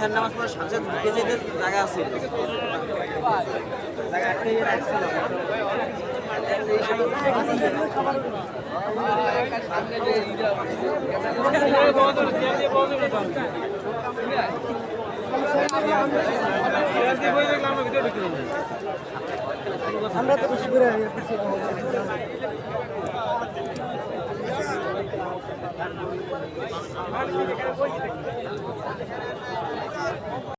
ইহার নামাজ পড়ে সাথে ঢুকে যেতে জায়গা আছে। আমরা তো বেশি করে